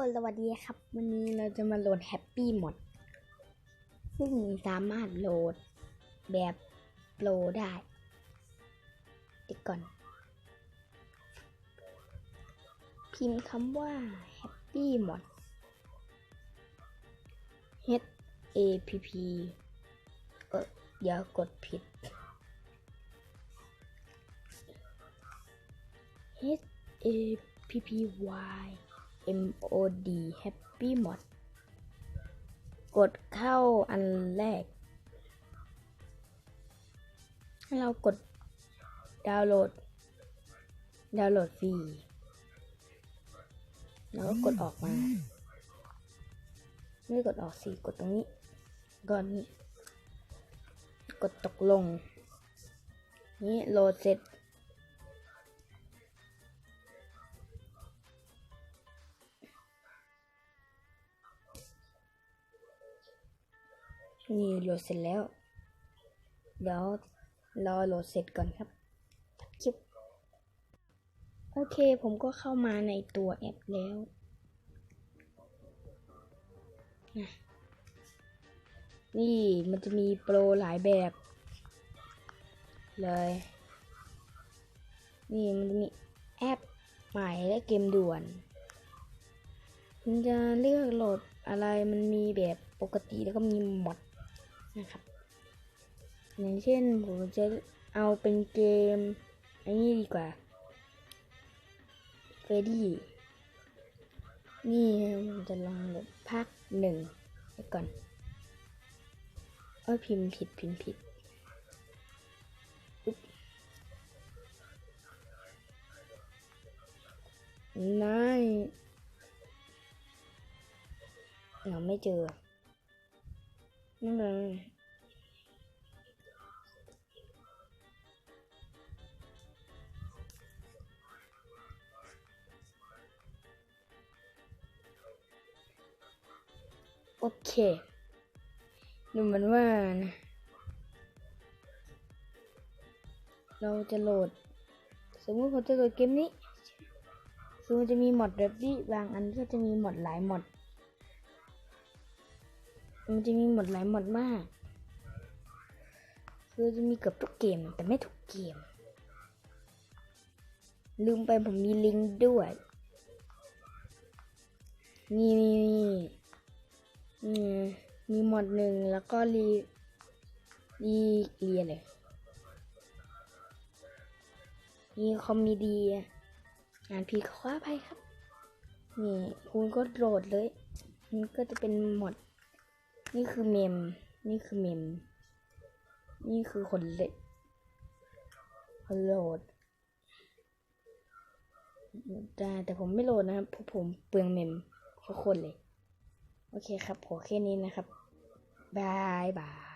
สวัสดีครับ วันนี้เราจะมาโหลดแฮปปี้หมด ซึ่งสามารถโหลดแบบโปรได้เดี๋ยวก่อน พิมพ์คำว่า Happy Mod H A P P เอออย่ากดผิด H A P P Y M O D Happy Mod กดเข้าอันแรก ให้เรากดดาวน์โหลด ดาวน์โหลดฟรี แล้วก็กดออกมา ไม่กดออกสิกดตรงนี้ ก่อนนี้ กดตกลง นี่โหลดเสร็จ นี่โหลดเสร็จแล้ว เดี๋ยวรอโหลดเสร็จก่อนครับคลิปโอเคผมก็เข้ามาในตัวแอปแล้วนี่มันจะมีโปรหลายแบบ เลย นี่มันจะมีแอปใหม่และเกมด่วนคุณจะเลือกโหลดอะไรมันมีแบบปกติแล้วก็มีมอด นะครับอย่างเช่นผมจะเอาเป็นเกมอันนี้ดีกว่าเฟรดี้นี่ผมจะลองแบบภาคหนึ่งไปก่อนเอ้ยพิมพ์ผิดพิมพ์ผิดนายเราไม่เจอ นั่เลย โอเคดูเหมือนว่านะเราจะโหลด สมมติผมจะโหลดเกมนี้คือมันจะมีมอดแบบนี้บางอันก็จะมีมอดหลายมอด มันจะมีหมดหลายหมดมาก คือจะมีเกือบทุกเกมแต่ไม่ทุกเกม ลืมไปผมมีลิงก์ด้วย นี่นี่นี่มีหมดหนึ่งแล้วก็รีรีเรียนเลยมีคอมมีดีงานพีขออภัยครับ นี่คุณก็โหลดเลย มันก็จะเป็นหมด นี่คือเมม นี่คือเมม นี่คือคนเล็กคนโหลด ได้แต่ผมไม่โหลดนะครับเพราะผมเปลืองเมมทุกคนเลย โอเคครับขอแค่นี้นะครับบายบาย